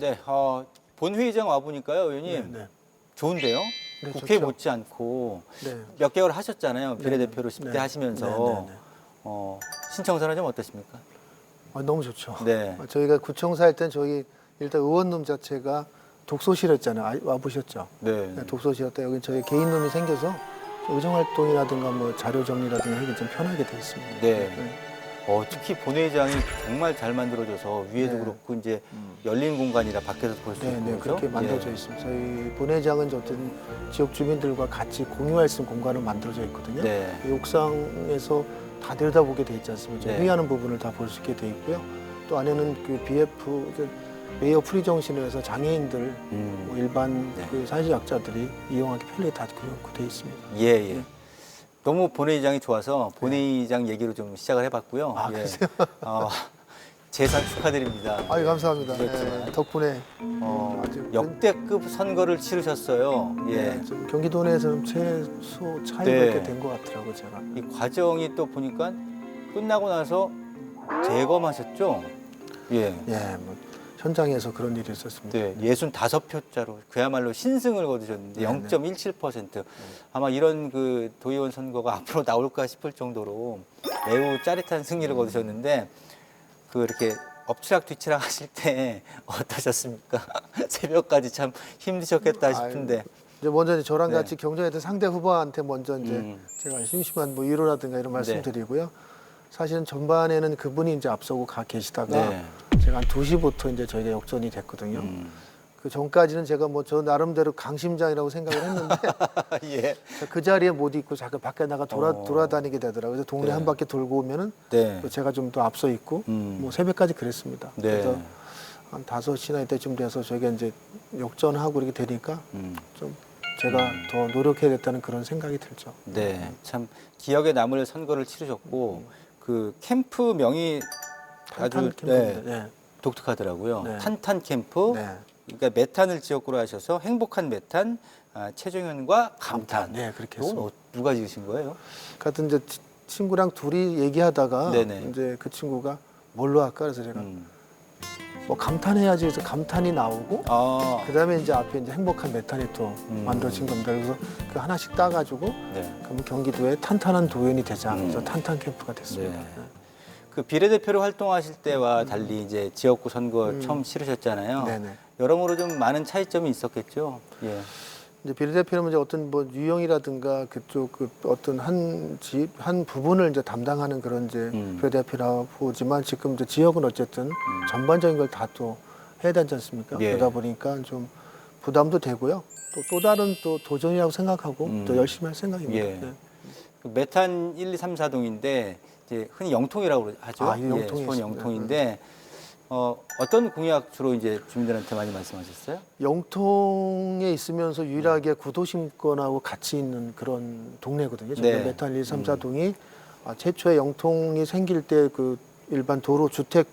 네, 어, 본회의장 와 보니까요, 의원님 네, 좋은데요. 네, 국회 좋죠. 못지않고 네. 몇 개월 하셨잖아요. 비례대표로 네, 10대 네. 하시면서 네, 네, 네. 어, 신청서는 좀 어떠십니까? 아, 너무 좋죠. 네. 어, 저희가 구청사 할 땐 저희 일단 의원룸 자체가 독서실이었잖아요. 아, 와 보셨죠? 네. 네, 독서실이었다. 여기 저희 개인 룸이 생겨서 의정 활동이라든가 뭐 자료 정리라든가 하기 좀 편하게 돼 있습니다. 네. 어, 특히 본회의장이 정말 잘 만들어져서 위에도 네. 그렇고 이제 열린 공간이라 밖에서 볼수 네, 네, 그렇죠? 그렇게 만들어져 예. 있습니다. 저희 본회장은 어떤 지역 주민들과 같이 공유할 수 있는 공간으로 만들어져 있거든요. 네. 이 옥상에서 다 들여다보게 돼 있지 않습니까? 네. 회의하는 부분을 다 볼 수 있게 돼 있고요. 또 안에는 그 BF 그 메이어 프리 정신을 해서 장애인들, 음. 뭐 일반 네. 그 사회적자들이 이용하기 편리하게 다 구현고 돼 있습니다. 예, 예. 너무 본회의장이 좋아서 본회의장 얘기로 좀 시작을 해봤고요. 네. 아, 예. 그러세요? 어, 재산 축하드립니다. 아유 감사합니다. 그렇지만, 네, 덕분에 어, 아주 역대급 선거를 치르셨어요. 예. 네, 좀 경기도 내에서는 최소 차이가 네. 이렇게 된 것 같더라고 요 제가. 이 과정이 또 보니까 끝나고 나서 재검하셨죠? 예. 예, 뭐 현장에서 그런 일이 있었습니다. 네, 65표짜로 그야말로 신승을 거두셨는데 네, 0.17%. 아마 이런 그 도의원 선거가 앞으로 나올까 싶을 정도로 매우 짜릿한 승리를 거두셨는데 그 이렇게 엎치락 뒤치락 하실 때 어떠셨습니까? 새벽까지 참 힘드셨겠다 싶은데. 이제 먼저 이제 저랑 네. 같이 경쟁했던 상대 후보한테 먼저 이제 음. 제가 심심한 뭐 위로라든가 이런 말씀드리고요. 사실은 전반에는 그분이 이제 앞서고 가 계시다가 네. 제가 한 2시부터 이제 저희가 역전이 됐거든요. 음. 그 전까지는 제가 뭐 저 나름대로 강심장이라고 생각을 했는데 예. 그 자리에 못 있고 잠깐 밖에 나가 돌아 어. 돌아다니게 되더라고요. 그래서 동네 네. 한 바퀴 돌고 오면은 네. 또 제가 좀 더 앞서 있고 음. 뭐 새벽까지 그랬습니다. 네. 그래서 한 다섯 시나 이때쯤 돼서 저희가 이제 역전하고 이렇게 되니까 음. 좀 제가 더 노력해야겠다는 그런 생각이 들죠. 네. 참 기억에 남을 선거를 치르셨고 그 캠프 명이 아주 탄탄 캠프입니다. 네, 네. 독특하더라고요. 네. 탄탄 캠프. 네. 그러니까 메탄을 지역구로 하셔서 행복한 메탄, 아, 최종현과 감탄. 네, 그렇게 이건 했습니다. 어, 누가 지으신 거예요? 같은 이제 치- 친구랑 둘이 얘기하다가 네네. 이제 그 친구가 뭘로 할까 그래서 제가 음. 뭐 감탄해야지 해서 감탄이 나오고 아, 그다음에 이제 앞에 이제 행복한 메탄이 또 음. 만들어진 겁니다. 그래서 그 하나씩 따가지고 네. 그러면 경기도에 탄탄한 도연이 되자. 음. 그래서 탄탄 캠프가 됐습니다. 네. 그 비례대표로 활동하실 때와 달리 이제 지역구 선거 음. 처음 치르셨잖아요. 네네. 여러모로 좀 많은 차이점이 있었겠죠. 예. 이제 비례대표는 이제 어떤 뭐 유형이라든가 그쪽 그 어떤 한 집 한 부분을 이제 담당하는 그런 이제 음. 비례대표라고 보지만 지금 이제 지역은 어쨌든 전반적인 걸 다 또 해야 되지 않습니까? 예. 그러다 보니까 좀 부담도 되고요. 또 또 다른 또 도전이라고 생각하고 음. 또 열심히 할 생각입니다. 예. 네. 그 메탄 1, 2, 3, 4동인데 이제 흔히 영통이라고 하죠. 아, 이 영통이 예, 수원. 영통인데 어, 어떤 공약 주로 이제 주민들한테 많이 말씀하셨어요? 영통에 있으면서 유일하게 구도심권하고 같이 있는 그런 동네거든요. 저희 네. 메탈 1, 3, 4동이 아, 최초에 영통이 생길 때 그 일반 도로 주택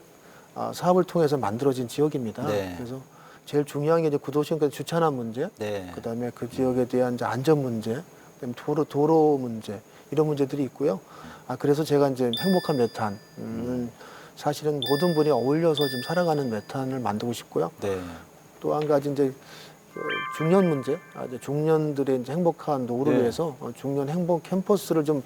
아, 사업을 통해서 만들어진 지역입니다. 네. 그래서 제일 중요한 게 이제 구도심권 주차난 문제, 네. 그다음에 그 지역에 대한 이제 안전 문제, 그다음에 도로 도로 문제 이런 문제들이 있고요. 아 그래서 제가 이제 행복한 메탄 음, 사실은 모든 분이 어울려서 좀 살아가는 메탄을 만들고 싶고요. 네. 또 한 가지 이제 그 중년 문제, 아, 중년들의 이제 행복한 노후를 네. 위해서 어, 중년 행복 캠퍼스를 좀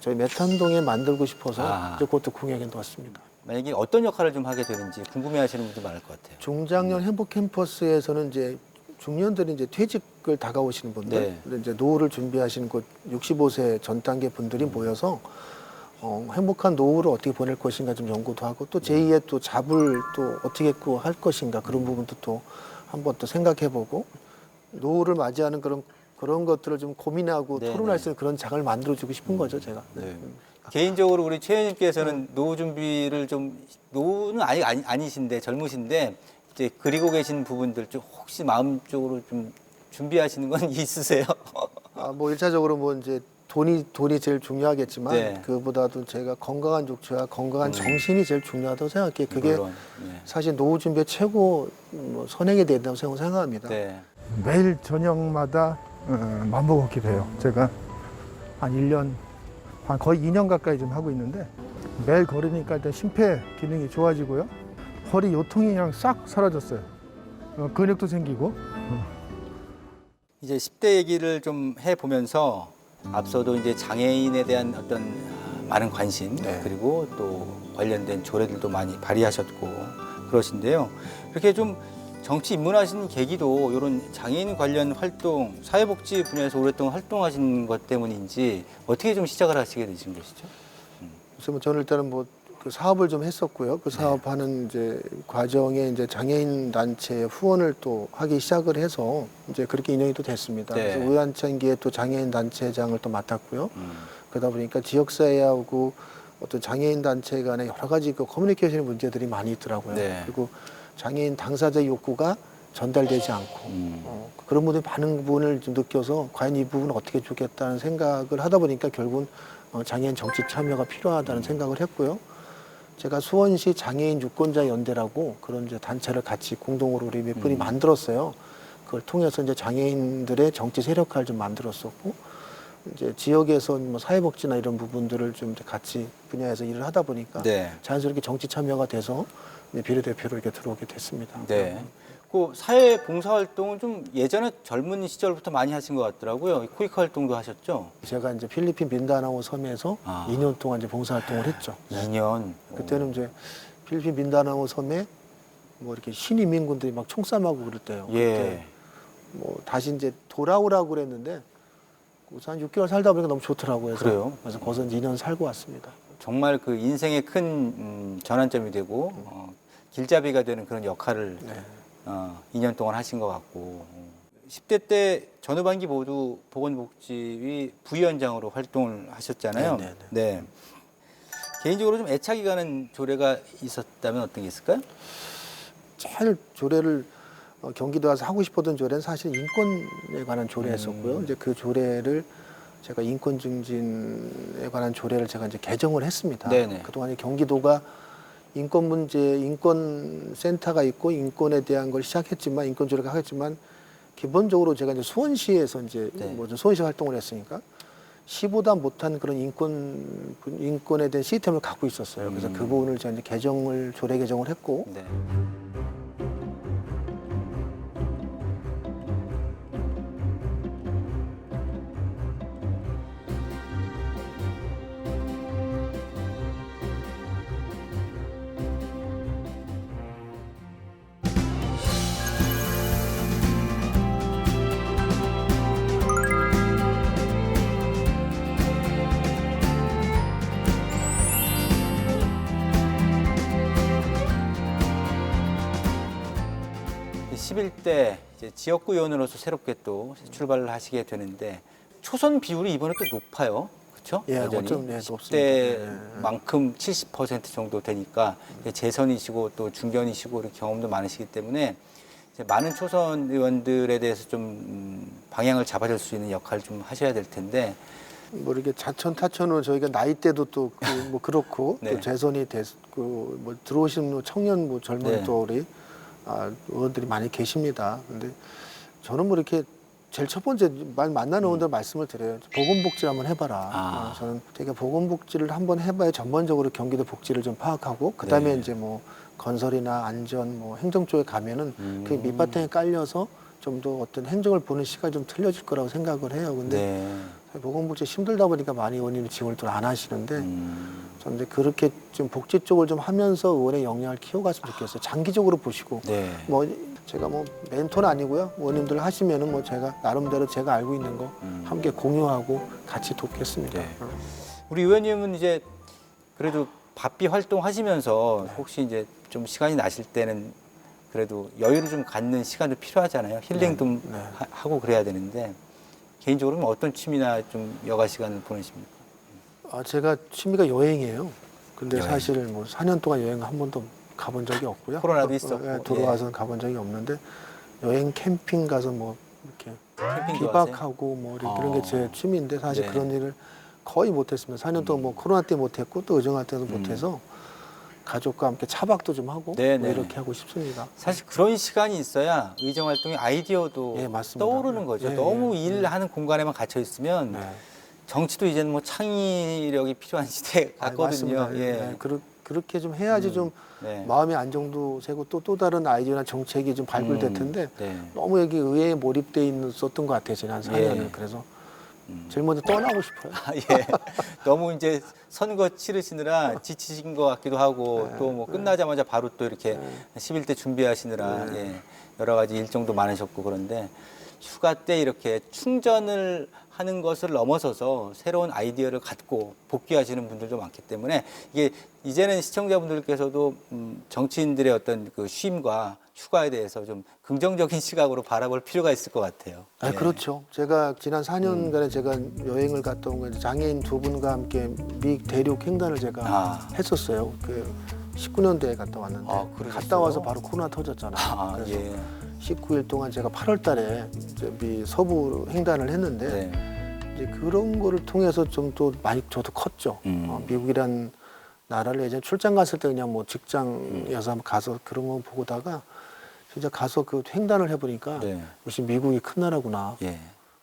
저희 메탄동에 만들고 싶어서 아. 이제 그것도 공약에 넣었습니다. 만약에 어떤 역할을 좀 하게 되는지 궁금해하시는 분들 많을 것 같아요. 중장년 행복 캠퍼스에서는 이제 중년들이 이제 퇴직을 다가오시는 분들, 네. 이제 노후를 준비하시는 곧 65세 전 단계 분들이 음. 모여서 어, 행복한 노후를 어떻게 보낼 것인가 좀 연구도 하고 또 제2의 또 잡을 또 어떻게 또할 것인가 그런 부분도 또 한번 또 생각해보고 노후를 맞이하는 그런 그런 것들을 좀 고민하고 네, 토론할 네. 수 있는 그런 장을 만들어주고 싶은 거죠 제가. 네. 개인적으로 우리 최현님께서는 노후 준비를 좀 노후는 아니, 아니 아니신데 젊으신데 이제 그리고 계신 부분들 좀 혹시 마음적으로 좀 준비하시는 건 있으세요? 아, 뭐 일차적으로 뭐 이제 돈이 돈이 제일 중요하겠지만 네. 그보다도 제가 건강한 육체와 건강한 정신이 제일 중요하다고 생각해 요. 그게 물론, 네. 사실 노후 준비의 최고 뭐 선행이 된다고 생각- 생각합니다. 네. 매일 저녁마다 어, 만보 걷기를 해요. 제가 한 1년, 한 거의 2년 가까이 좀 하고 있는데 매일 걸으니까 일단 심폐 기능이 좋아지고요. 허리 요통이 그냥 싹 사라졌어요. 어, 근육도 생기고 이제 10대 얘기를 좀 해보면서 앞서도 이제 장애인에 대한 어떤 많은 관심 네. 그리고 또 관련된 조례들도 많이 발의하셨고 그러신데요. 이렇게 좀 정치 입문하신 계기도 이런 장애인 관련 활동, 사회복지 분야에서 오랫동안 활동하신 것 때문인지 어떻게 좀 시작을 하시게 되신 것이죠? 그래서 뭐 저는 일단은 뭐 그 사업을 좀 했었고요. 그 사업하는 이제 과정에 이제 장애인 단체 후원을 또 하기 시작을 해서 이제 그렇게 인연이 또 됐습니다. 네. 그래서 우연찮기에 또 장애인 단체장을 또 맡았고요. 음. 그러다 보니까 지역사회하고 어떤 장애인 단체 간에 여러 가지 그 커뮤니케이션 문제들이 많이 있더라고요. 네. 그리고 장애인 당사자 욕구가 전달되지 않고 음. 어, 그런 분들이 많은 부분을 좀 느껴서 과연 이 부분을 어떻게 주겠다는 생각을 하다 보니까 결국은 어, 장애인 정치 참여가 필요하다는 생각을 했고요. 제가 수원시 장애인 유권자 연대라고 그런 이제 단체를 같이 공동으로 우리 몇 분이 만들었어요. 그걸 통해서 이제 장애인들의 정치 세력화를 좀 만들었었고 이제 지역에서 뭐 사회복지나 이런 부분들을 좀 같이 분야에서 일을 하다 보니까 네. 자연스럽게 정치 참여가 돼서 이제 비례대표로 이렇게 들어오게 됐습니다. 네. 그 사회 봉사 활동은 좀 예전에 젊은 시절부터 많이 하신 것 같더라고요. 코이크 활동도 하셨죠? 제가 이제 필리핀 민다나오 섬에서 아. 2년 동안 이제 봉사 활동을 했죠. 2년. 그때는 이제 필리핀 민다나오 섬에 뭐 이렇게 신이민군들이 막 총싸움하고 그럴 때요. 그때 예. 뭐 다시 이제 돌아오라고 그랬는데 그래서 한 6개월 살다 보니까 너무 좋더라고요. 그래서, 그래요? 그래서 거기서 2년 살고 왔습니다. 정말 그 인생의 큰 음, 전환점이 되고 어, 길잡이가 되는 그런 역할을 네. 어, 2년 동안 하신 것 같고 10대 때 전후반기 모두 보건복지위 부위원장으로 활동을 하셨잖아요. 네, 네, 네. 개인적으로 좀 애착이 가는 조례가 있었다면 어떤 게 있을까요? 제일 조례를 어, 경기도 와서 하고 싶었던 조례는 사실 인권에 관한 조례였었고요. 음. 이제 그 조례를 제가 인권 증진에 관한 조례를 제가 이제 개정을 했습니다. 네네. 그동안 이 경기도가 인권 문제, 인권 센터가 있고 인권에 대한 걸 시작했지만 인권 조례가 하겠지만 기본적으로 제가 이제 수원시에서 이제 네. 뭐 수원시 활동을 했으니까 시보다 못한 그런 인권 인권에 대한 시스템을 갖고 있었어요. 그래서 음. 그 부분을 제가 이제 개정을 조례 개정을 했고 네. 11대 이제 지역구 의원으로서 새롭게 또 출발을 하시게 되는데 초선 비율이 이번에 또 높아요. 그렇죠? 예, 여전히 어쩜, 네, 높습니다. 10대만큼 70% 정도 되니까 재선이시고 또 중견이시고 이렇게 경험도 많으시기 때문에 많은 초선 의원들에 대해서 좀 음, 방향을 잡아줄 수 있는 역할을 좀 하셔야 될 텐데 뭐 이렇게 자천 타천으로 저희가 나이 때도 또 뭐 그렇고 네. 또 재선이 됐고 뭐 들어오신 뭐 청년 뭐 젊은 네. 또 우리 아, 의원들이 많이 계십니다. 근데 저는 뭐 이렇게 제일 첫 번째 말 만나는 의원들 말씀을 드려요. 보건복지를 한번 해봐라. 음. 아. 어, 저는 되게 보건복지를 한번 해봐야 전반적으로 경기도 복지를 좀 파악하고 그 다음에 네. 이제 뭐 건설이나 안전, 뭐 행정 쪽에 가면은 음. 그 밑바탕에 깔려서 좀 더 어떤 행정을 보는 시각이 좀 틀려질 거라고 생각을 해요. 근데 네. 보건복지 힘들다 보니까 많이 의원님이 지원을 또안 하시는데 음, 저는 이제 그렇게 좀 복지 쪽을 좀 하면서 의원의 역량을 키워갔으면 좋겠어요. 장기적으로 보시고 네. 뭐 제가 뭐 멘토는 아니고요. 의원님들 하시면은 뭐 제가 나름대로 제가 알고 있는 거 음. 함께 공유하고 같이 돕겠습니다. 네. 우리 의원님은 이제 그래도 바삐 활동하시면서 네. 혹시 이제 좀 시간이 나실 때는 그래도 여유를 좀 갖는 시간도 필요하잖아요. 힐링 좀 네. 하- 하고 그래야 되는데 개인적으로는 어떤 취미나 좀 여가 시간을 보내십니까? 아, 제가 취미가 여행이에요. 근데 여행. 사실 뭐 4년 동안 여행 한 번도 가본 적이 없고요. 코로나도 어, 있었고, 예, 돌아와서는 가본 적이 없는데 여행 캠핑 가서 뭐 이렇게? 비박하고 뭐 이런- 아. 이런 게제 취미인데 사실 네. 그런 일을 거의 못했습니다. 4년 동안 뭐 코로나 때 못했고 또 의정할 때도 못해서 가족과 함께 차박도 좀 하고 음. 네, 뭐 네. 이렇게 하고 싶습니다. 사실 그런 시간이 있어야 의정 활동의 아이디어도 예, 맞습니다. 떠오르는 거죠. 예, 너무 예. 일하는 공간에만 갇혀 있으면 네. 정치도 이제는 뭐 창의력이 필요한 시대 아, 같거든요. 맞습니다. 예. 네, 그, 그렇게 좀 해야지 좀 네. 마음의 안정도 세고 또 또 다른 아이디어나 정책이 좀 발굴될 음, 텐데 네. 너무 여기 의회에 몰입돼 있었던 것 같아요 지난 4년을 예. 그래서 음. 제일 먼저 떠나고 싶어요. 아, 예. 너무 이제 선거 치르시느라 지치신 것 같기도 하고 네. 또뭐 끝나자마자 바로 또 이렇게 11대 준비하시느라 네. 예. 여러 가지 일정도 많으셨고 그런데 휴가 때 이렇게 충전을 하는 것을 넘어서서 새로운 아이디어를 갖고 복귀하시는 분들도 많기 때문에 이게 이제는 시청자분들께서도 음, 정치인들의 어떤 그 쉼과 휴가에 대해서 좀 긍정적인 시각으로 바라볼 필요가 있을 것 같아요. 아, 예. 그렇죠. 제가 지난 4년간에 제가 여행을 갔다 온 건 장애인 두 분과 함께 미 대륙 횡단을 제가 아. 했었어요. 그 19년도에 갔다 왔는데 아, 그러셨어요? 갔다 와서 바로 코로나 터졌잖아요. 아, 그래서 예. 19일 동안 제가 8월 달에 이제 미 서부 횡단을 했는데 네. 이제 그런 거를 통해서 좀 또 많이 저도 컸죠. 음. 어, 미국이란 나라를 예전에 출장 갔을 때 그냥 뭐 직장에서 한번 가서 그런 거 보다가 진짜 가서 그 횡단을 해보니까 네. 역시 미국이 큰 나라구나. 예.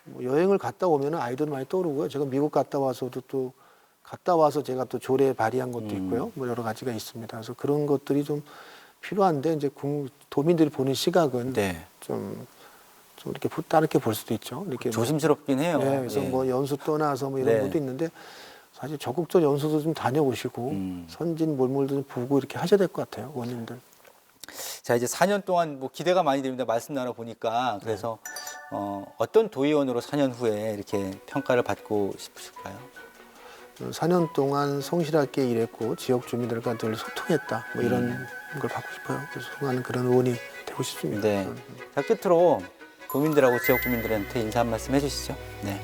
뭐 여행을 갔다 오면 은 아이들 많이 떠오르고요. 제가 미국 갔다 와서도 또 갔다 와서 제가 또 조례 발의한 것도 음. 있고요. 뭐 여러 가지가 있습니다. 그래서 그런 것들이 좀 필요한데 이제 국- 도민들이 보는 시각은 네. 좀, 좀 이렇게 부- 다르게 볼 수도 있죠. 이렇게 조심스럽긴 해요. 네, 그래서 예. 뭐 연수 떠나서 뭐 이런 네. 것도 있는데 사실 적극적 연수도 좀 다녀오시고 음. 선진 몰몰도 좀 보고 이렇게 하셔야 될 것 같아요, 의원님들. 자 이제 4년 동안 뭐 기대가 많이 됩니다. 말씀 나눠 보니까 그래서 어, 어떤 도의원으로 4년 후에 이렇게 평가를 받고 싶으실까요? 4년 동안 성실하게 일했고 지역 주민들과 늘 소통했다. 뭐 이런 음. 걸 받고 싶어요. 그래서 소통하는 그런 의원이 되고 싶습니다. 네. 음. 자 끝으로 도민들하고 지역 주민들한테 인사 한 말씀 해주시죠. 네.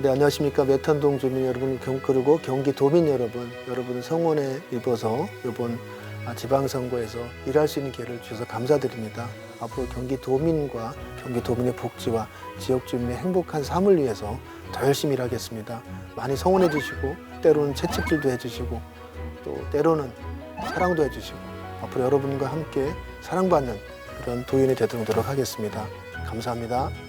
네, 안녕하십니까. 메탄동 주민 여러분, 경, 그리고 경기 도민 여러분, 여러분 성원에 입어서 이번 아, 지방선거에서 일할 수 있는 기회를 주셔서 감사드립니다. 앞으로 경기 도민과 경기 도민의 복지와 지역 주민의 행복한 삶을 위해서 더 열심히 일하겠습니다. 많이 성원해 주시고, 때로는 채찍질도 해주시고, 또 때로는 사랑도 해주시고, 앞으로 여러분과 함께 사랑받는 그런 도인이 되도록 노력하겠습니다. 감사합니다.